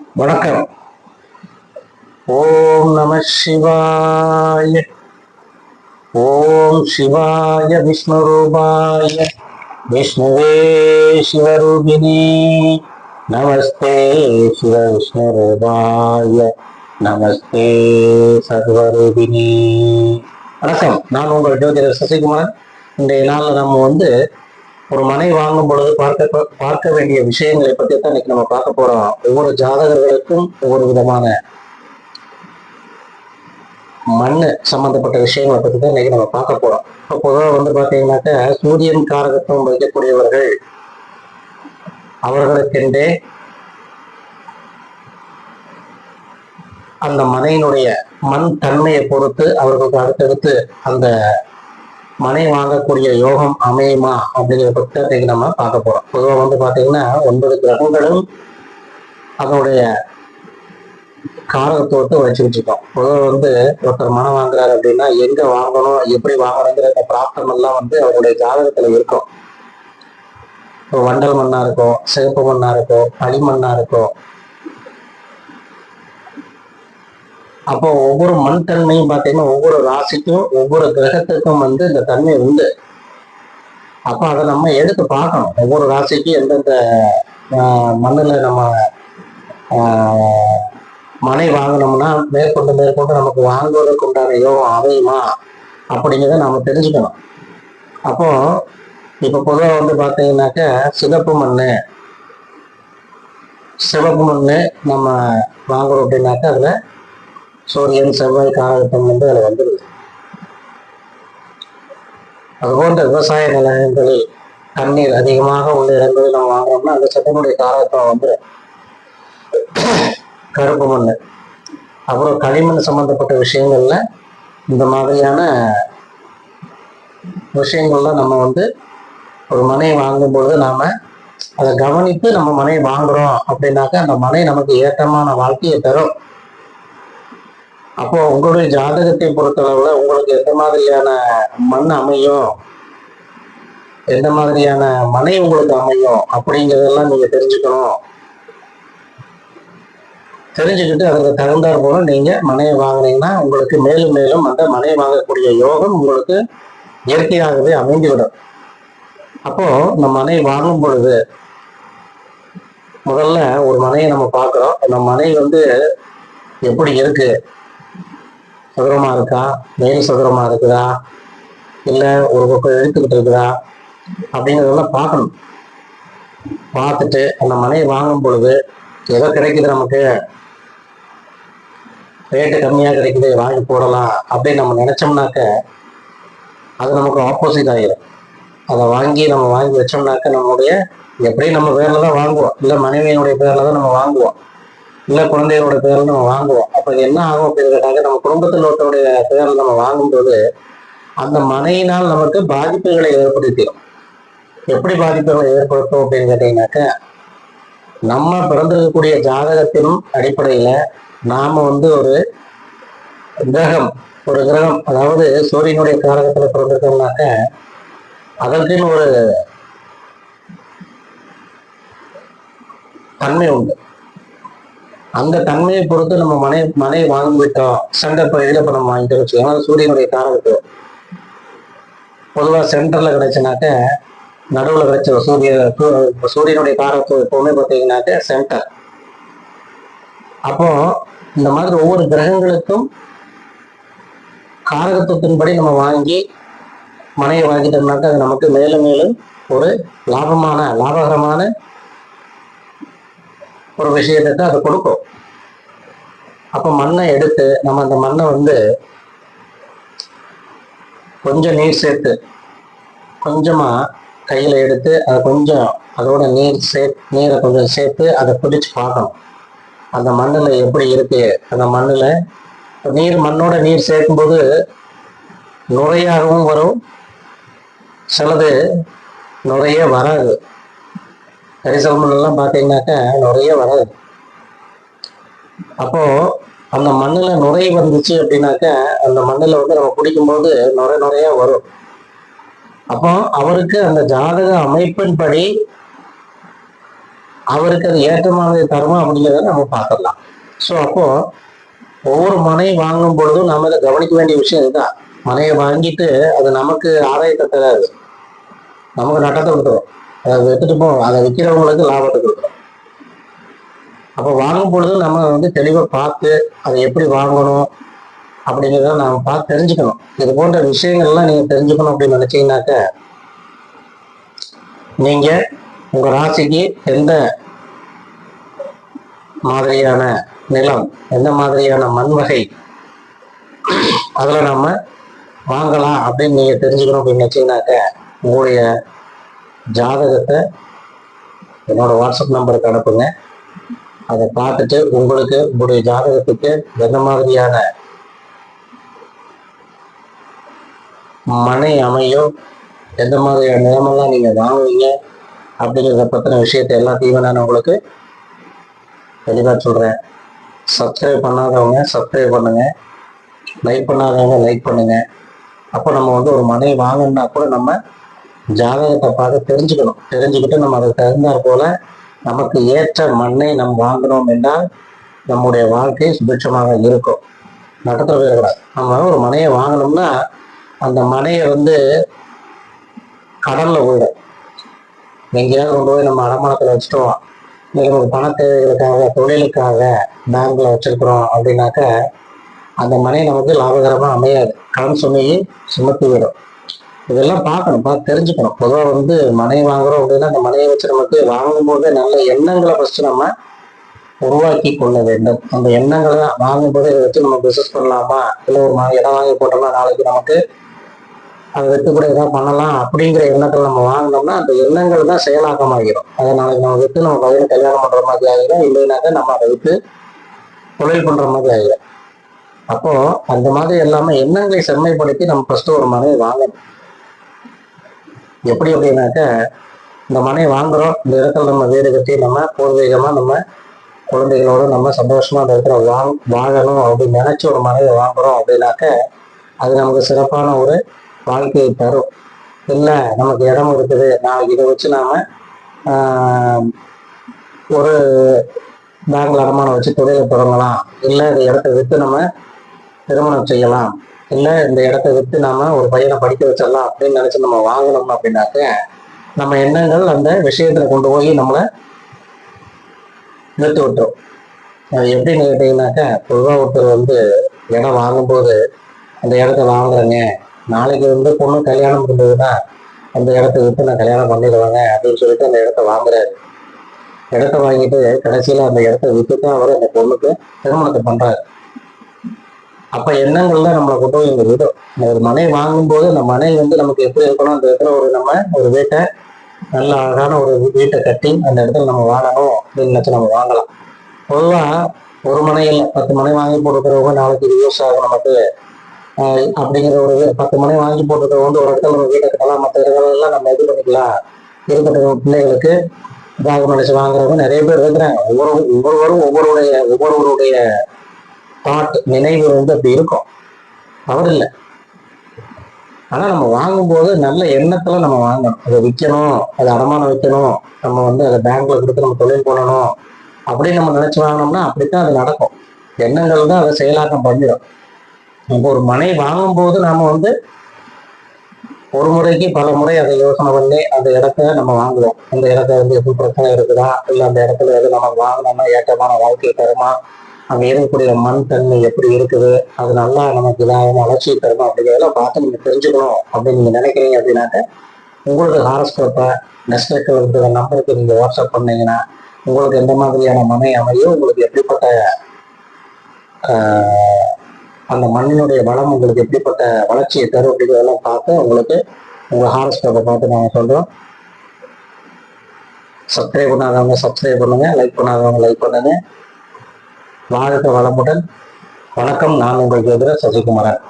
வணக்கம். ஓம் நம சிவாய ஓம் சிவாய விஷ்ணு ரூபாய விஷ்ணுவே சிவரூபிணி நமஸ்தே சிவ விஷ்ணு ரூபாய நமஸ்தே சர்வரூபிணி வணக்கம். நான் உங்கள் ஜோதிடர் சசிகுமார் இன்றைய நாளில் நம்ம வந்து ஒரு மனை வாங்கும் பொழுது பார்க்க பார்க்க வேண்டிய விஷயங்களை பற்றி தான் இன்னைக்கு நம்ம பார்க்க போறோம். ஒவ்வொரு ஜாதகர்களுக்கும் ஒவ்வொரு விதமான மண்ணு சம்பந்தப்பட்ட விஷயங்களை பற்றி தான் இன்னைக்கு நம்ம பார்க்க போறோம். இப்போ பொதுவாக வந்து பார்த்தீங்கன்னாக்க சூரியன் காரகத்துவம் வைக்கக்கூடியவர்கள் அவர்களுக்கென்றே அந்த மனையினுடைய மண் தன்மையை பொறுத்து அவர்களுக்கு அடுத்தடுத்து அந்த மனை வாங்கக்கூடிய யோகம் அமையுமா அப்படிங்கிற புத்தகத்தை நம்ம பார்க்க போறோம். பொதுவாக வந்து பாத்தீங்கன்னா ஒன்பது கிரகங்களும் அதனுடைய காரகத்துவத்தை வச்சுக்கிட்டு இருக்கோம். பொதுவாக வந்து ஒருத்தர் மனம் வாங்குறாரு அப்படின்னா எங்க வாங்கணும் எப்படி வாங்கணுங்கிற பிரார்த்தனை பிராப்தம் எல்லாம் வந்து அவருடைய ஜாதகத்துல இருக்கும். இப்போ வண்டல் மண்ணா இருக்கும் சிவப்பு மண்ணா இருக்கும் களிமண்ணா இருக்கும் அப்போ ஒவ்வொரு மண் தன்மையும் பார்த்தீங்கன்னா ஒவ்வொரு ராசிக்கும் ஒவ்வொரு கிரகத்துக்கும் வந்து இந்த தன்மை உண்டு. அப்போ அதை நம்ம எடுத்து பார்க்கணும். ஒவ்வொரு ராசிக்கும் எந்தெந்த மண்ணில் நம்ம மனை வாங்கினோம்னா மேற்கொண்டு மேற்கொண்டு நமக்கு வாங்குவதற்கு உண்டான யோகம் அமையுமா? அப்படிங்கிறத நம்ம தெரிஞ்சுக்கணும். அப்போ இப்போ பொதுவாக வந்து பார்த்தீங்கன்னாக்க சிகப்பு மண் சிவப்பு மண் நம்ம வாங்குறோம் அப்படின்னாக்கா அதில் சூரியன் செவ்வாய் காலகட்டம் வந்து அதில் வந்துடுது அதுபோன்ற விவசாய நிலையங்களில் தண்ணீர் அதிகமாக உள்ள இடங்களில் நம்ம வாங்குறோம்னா அந்த சட்டனுடைய காலகட்டம் வந்துடும் கருப்பு மண் அப்புறம் களிமண் சம்பந்தப்பட்ட விஷயங்கள்ல இந்த மாதிரியான விஷயங்கள்ல நம்ம வந்து ஒரு மனையை வாங்கும் பொழுது நாம அதை கவனித்து நம்ம மனையை வாங்குறோம் அப்படின்னாக்கா அந்த மனை நமக்கு ஏற்றமான வாழ்க்கையை தரும். அப்போ உங்களுடைய ஜாதகத்தை பொறுத்தளவுல உங்களுக்கு எந்த மாதிரியான மண் அமையும்? எந்த மாதிரியான மனை உங்களுக்கு அமையும்? அப்படிங்கிறதெல்லாம் நீங்க தெரிஞ்சுக்கணும். தெரிஞ்சுக்கிட்டு அதுக்கு தகுந்தாற் போல நீங்க மனையை வாங்குனீங்கன்னா உங்களுக்கு மேலும் மேலும் அந்த மனையை வாங்கக்கூடிய யோகம் உங்களுக்கு இயற்கையாகவே அமைந்துவிடும். அப்போ நம்ம மனை வாங்கும் பொழுது முதல்ல ஒரு மனையை நம்ம பார்க்குறோம். அந்த மனை வந்து எப்படி இருக்கு? சதுரமா இருக்கா? மேல் சதுரமா இருக்குதா? இல்லை ஒரு பக்கம் எழுத்துக்கிட்டு இருக்குதா? அப்படிங்கிறதெல்லாம் பார்க்கணும். பார்த்துட்டு அந்த மனையை வாங்கும் பொழுது ஏதோ கிடைக்குது நமக்கு? ரேட்டு கம்மியாக கிடைக்குது வாங்கி போடலாம் அப்படின்னு நம்ம நினைச்சோம்னாக்க அது நமக்கு ஆப்போசிட் ஆகிடும் அதை வாங்கி நம்ம வாங்கி வச்சோம்னாக்க நம்மளுடைய எப்படியும் நம்ம பேர்ல தான் வாங்குவோம். இல்லை மனைவியினுடைய பேர்ல தான் நம்ம வாங்குவோம். இல்லை குழந்தைகளோட பேரில் நம்ம வாங்குவோம். அப்போ இது என்ன ஆகும் அப்படின்னு கேட்டாக்க நம்ம குடும்பத்தில் ஒருத்தருடைய பேரில் நம்ம வாங்கும்போது அந்த மனையினால் நமக்கு பாதிப்புகளை ஏற்படுத்திடும். எப்படி பாதிப்புகளை ஏற்படுத்தும் அப்படின்னு கேட்டீங்கன்னாக்க நம்ம பிறந்திருக்கக்கூடிய ஜாதகத்தின் அடிப்படையில நாம வந்து ஒரு கிரகம் ஒரு கிரகம் அதாவது சூரியனுடைய காரகத்துல பிறந்திருக்கோம்னாக்க அதற்குன்னு ஒரு தன்மை உண்டு. அந்த தன்மையை பொறுத்து நம்ம மனை மனையை வாங்கிவிட்டோம் சென்டர் பகுதியில் இப்போ நம்ம வாங்கிட்டு வச்சுக்கோங்க சூரியனுடைய காரகத்துவம். பொதுவாக சென்டர்ல கிடைச்சுனாக்க நடுவில் கிடைச்ச சூரிய சூரியனுடைய காரகத்துவம் எப்பவுமே பார்த்தீங்கன்னாக்க சென்டர் அப்போ இந்த மாதிரி ஒவ்வொரு கிரகங்களுக்கும் காரகத்துவத்தின்படி நம்ம வாங்கி மனையை வாங்கிட்டோம்னாக்க அது நமக்கு மேலும் மேலும் ஒரு லாபமான லாபகரமான ஒரு விஷயத்தை தான் அது கொடுக்கும். அப்போ மண்ணை எடுத்து நம்ம அந்த மண்ணை வந்து கொஞ்சம் நீர் சேர்த்து கொஞ்சமா கையில எடுத்து அதை கொஞ்சம் அதோட நீர் சே நீரை கொஞ்சம் சேர்த்து அதை பிடிச்சு பார்க்கணும். அந்த மண்ணில் எப்படி இருக்கு? அந்த மண்ணில் நீர் மண்ணோட நீர் சேர்க்கும்போது நுரையாகவும் வரும். சிலது நுரைய வராது. கரிசல் பார்த்தீங்கன்னாக்கா நிறைய வராது. அப்போ அந்த மண்ணில் நுரை வந்துச்சு அப்படின்னாக்கா அந்த மண்ணில் வந்து நம்ம குடிக்கும்போது நுரை நுரையா வரும். அப்போ அவருக்கு அந்த ஜாதக அமைப்பின்படி அவருக்கு அது ஏற்றமானது தருமா அப்படிங்கிறத நம்ம பார்க்கலாம் ஸோ அப்போ ஒவ்வொரு மனை வாங்கும் பொழுதும் நம்ம இதை கவனிக்க வேண்டிய விஷயம் இதுதான். மனையை வாங்கிட்டு அது நமக்கு ஆதாயத்தை தராது. நமக்கு நட்டத்தை விட்டுரும் அதை விட்டுட்டு போ அதை விற்கிறவங்களுக்கு லாபத்தை கொடுக்கணும். அப்போ வாங்கும் பொழுது நம்ம வந்து தெளிவாக பார்த்து அதை எப்படி வாங்கணும் அப்படிங்கிறத நம்ம பார்த்து தெரிஞ்சுக்கணும். இது போன்ற விஷயங்கள்லாம் நீங்கள் தெரிஞ்சுக்கணும் அப்படின்னு நினைச்சீங்கன்னாக்க நீங்க உங்க ராசிக்கு எந்த மாதிரியான நிலம் எந்த மாதிரியான மண் வகை அதுல நம்ம வாங்கலாம் அப்படின்னு நீங்க தெரிஞ்சுக்கணும் அப்படின்னு நினைச்சீங்கன்னாக்க உங்களுடைய ஜாதகத்தை என்னோட வாட்ஸ்அப் நம்பருக்கு அனுப்புங்க. அதை பார்த்துட்டு உங்களுக்கு உங்களுடைய ஜாதகத்துக்கு எந்த மாதிரியான மனை அமையும் எந்த மாதிரியான நிலமெல்லாம் நீங்க வாங்குவீங்க அப்படிங்கிறத பத்தின விஷயத்தை எல்லாத்தையுமே நான் உங்களுக்கு தெளிவாக சொல்றேன். சப்ஸ்கிரைப் பண்ணாதவங்க சப்ஸ்கிரைப் பண்ணுங்க. லைக் பண்ணாதவங்க லைக் பண்ணுங்க. அப்போ நம்ம வந்து ஒரு மனை வாங்கணும்னா கூட நம்ம ஜாதகத்தை பார்த்து தெரிஞ்சுக்கணும். தெரிஞ்சுக்கிட்டு நம்ம அதுக்கு தகுந்தாற் போல நமக்கு ஏற்ற மண்ணை நம் வாங்கணும் என்றால் நம்முடைய வாழ்க்கை சுபிட்சமாக இருக்கும். நடத்த போயிடக்கூடாது நம்ம ஒரு மனையை வாங்கணும்னா அந்த மனையை வந்து கடல்ல போயிடும். எங்கேயாவது கொண்டு போய் நம்ம அடமானத்தில் வச்சுட்டோம். இல்லை நமக்கு பண தேவைகளுக்காக தொழிலுக்காக பேங்க்ல வச்சிருக்கிறோம் அப்படின்னாக்க அந்த மனை நமக்கு லாபகரமா அமையாது. கடன் சுமையை சுமத்தி விடும் இதெல்லாம் பார்க்கணும் பார்த்து தெரிஞ்சுக்கணும். பொதுவாக வந்து மனை வாங்குறோம் அப்படின்னா அந்த மனையை வச்சு நமக்கு வாங்கும்போது நல்ல எண்ணங்களை ஃபஸ்ட்டு நம்ம உருவாக்கி கொள்ள வேண்டும். அந்த எண்ணங்களை தான் வாங்கும்போது இதை வச்சு நம்ம பிசினஸ் பண்ணலாமா? இல்லை ஒரு மா- இடம் வாங்கி போட்டோம்னா நாளைக்கு நமக்கு அதை விட்டு கூட ஏதாவது பண்ணலாம் அப்படிங்கிற எண்ணத்தில் நம்ம வாங்கினோம்னா அந்த எண்ணங்கள் தான் செயலாக்கமாகிடும் அதை நாளைக்கு நம்ம விட்டு நம்ம பையனை கல்யாணம் பண்ற மாதிரி ஆகிடும் இல்லைனாக்கா நம்ம அதை விட்டு தொழில் பண்ற மாதிரி ஆகிடும் அப்போ அந்த மாதிரி எல்லாமே எண்ணங்களை செம்மைப்படுத்தி நம்ம ஃபர்ஸ்ட் ஒரு மனையை வாங்கணும். எப்படி அப்படின்னாக்க இந்த மனையை வாங்குறோம் இந்த இடத்துல நம்ம வீடு கட்டி நம்ம பூர்வீகமா நம்ம குழந்தைகளோட நம்ம சந்தோஷமா அந்த இடத்துல வாங் வாழணும் அப்படின்னு நினைச்சு ஒரு மனையை வாங்குறோம் அப்படின்னாக்க அது நமக்கு சிறப்பான ஒரு வாழ்க்கையை தரும். இல்லை நமக்கு இடம் இருக்குது. நான் இதை வச்சு நாம ஆஹ், ஒரு பேங்க்ல அடமானம் வச்சு தொழிலை தொடங்கலாம். இல்லை இந்த இடத்த விற்று நம்ம திருமணம் செய்யலாம். இல்லை இந்த இடத்த விற்று நாம ஒரு பையனை படிக்க வச்சிடலாம் அப்படின்னு நினைச்சு நம்ம வாங்கணும் அப்படின்னாக்க நம்ம எண்ணங்கள் அந்த விஷயத்துல கொண்டு போய் நம்மளை நிறுத்தி விட்டுரும். அது எப்படின்னு கேட்டீங்கன்னாக்க பொதுவாக ஒருத்தர் வந்து இடம் வாங்கும்போது அந்த இடத்த வாங்குறேங்க. நாளைக்கு வந்து பொண்ணு கல்யாணம் இருந்ததுன்னா அந்த இடத்த விட்டு நான் கல்யாணம் பண்ணிடுவாங்க அப்படின்னு சொல்லிட்டு அந்த இடத்த வாங்குறாரு. இடத்த வாங்கிட்டு கடைசியில அந்த இடத்த விட்டு தான் அவர் அந்த பொண்ணுக்கு திருமணத்தை பண்றாரு. அப்ப எண்ணங்கள்ல நம்மளை கொண்டு போய் இங்க விடும். இந்த ஒரு மனை வாங்கும்போது அந்த மனை வந்து நமக்கு எப்படி இருக்கணும்? அந்த இடத்துல ஒரு நம்ம ஒரு வீட்டை நல்ல அழகான ஒரு வீட்டை கட்டி அந்த இடத்துல நம்ம வாங்கணும் அப்படின்னு நினைச்சு நம்ம வாங்கலாம். பொதுவா ஒரு மனையில் இல்லை பத்து மனை வாங்கி போட்டுக்கிறவங்க நாளைக்கு இது யூஸ் ஆகும் நமக்கு. அப்படிங்கிற ஒரு பத்து மனை வாங்கி போட்டுக்கிறவங்க வந்து ஒரு இடத்துல நம்ம வீட்டை கட்டலாம். மற்ற இடங்கள்லாம் நம்ம இது பண்ணிக்கலாம். இருக்கட்டும் பிள்ளைகளுக்கு இதாக நினைச்சு வாங்குறவங்க நிறைய பேர் இருக்கிறாங்க. ஒவ்வொரு ஒவ்வொருவரும் ஒவ்வொருடைய ஒவ்வொருவருடைய தாட் நினைவு வந்து அப்படி இருக்கும். தவறு இல்லை. ஆனா நம்ம வாங்கும்போது நல்ல எண்ணத்துல நம்ம வாங்கணும். அதை விற்கணும் அதை அடமானம் வைக்கணும் நம்ம வந்து அதை பேங்க்ல கொடுத்து நம்ம தொழில் பண்ணணும் அப்படின்னு நம்ம நினைச்சு வாங்கினோம்னா அப்படித்தான் அது நடக்கும். எண்ணங்கள் தான் அதை செயலாக்கம் பண்ணிடும். இப்போ ஒரு மனை வாங்கும்போது நாம வந்து ஒரு முறைக்கு பல முறை அதை யோசனை பண்ணி அந்த இடத்த நம்ம வாங்குவோம். அந்த இடத்த வந்து எப்படி பிரச்சனை இருக்குதா? இல்லை அந்த இடத்துல எது நம்ம வாங்கினோம்னா ஏற்றமான வாழ்க்கை தருமா? அங்கே இருக்கக்கூடிய மண் தன்மை எப்படி இருக்குது? அது நல்லா நமக்கு இதாகும்? வளர்ச்சி தருமா? அப்படிங்கிறதெல்லாம் பார்த்து நீங்க தெரிஞ்சுக்கணும். அப்படின்னு நீங்க நினைக்கிறீங்க அப்படின்னாக்க உங்களுக்கு ஹாரஸ்கோப்பை நெஸ்டேக்கில் இருக்கிற நம்பருக்கு நீங்க வாட்ஸ்அப் பண்ணீங்கன்னா உங்களுக்கு எந்த மாதிரியான மனை அமையும் உங்களுக்கு எப்படிப்பட்ட ஆஹ், அந்த மண்ணினுடைய வளம் உங்களுக்கு எப்படிப்பட்ட வளர்ச்சியை தரும் அப்படிங்கிறதெல்லாம் பார்த்து உங்களுக்கு உங்க ஹாரஸ்கோப்பை பார்த்து நாங்கள் சொல்றோம். சப்ஸ்கிரைப் பண்ணாதவங்க சப்ஸ்கிரைப் பண்ணுங்க லைக் பண்ணாதவங்க லைக் பண்ணுங்க. வாழ்க வளமுடன் வணக்கம். நான் உங்களுக்கு எதிர சசிகுமாரன்.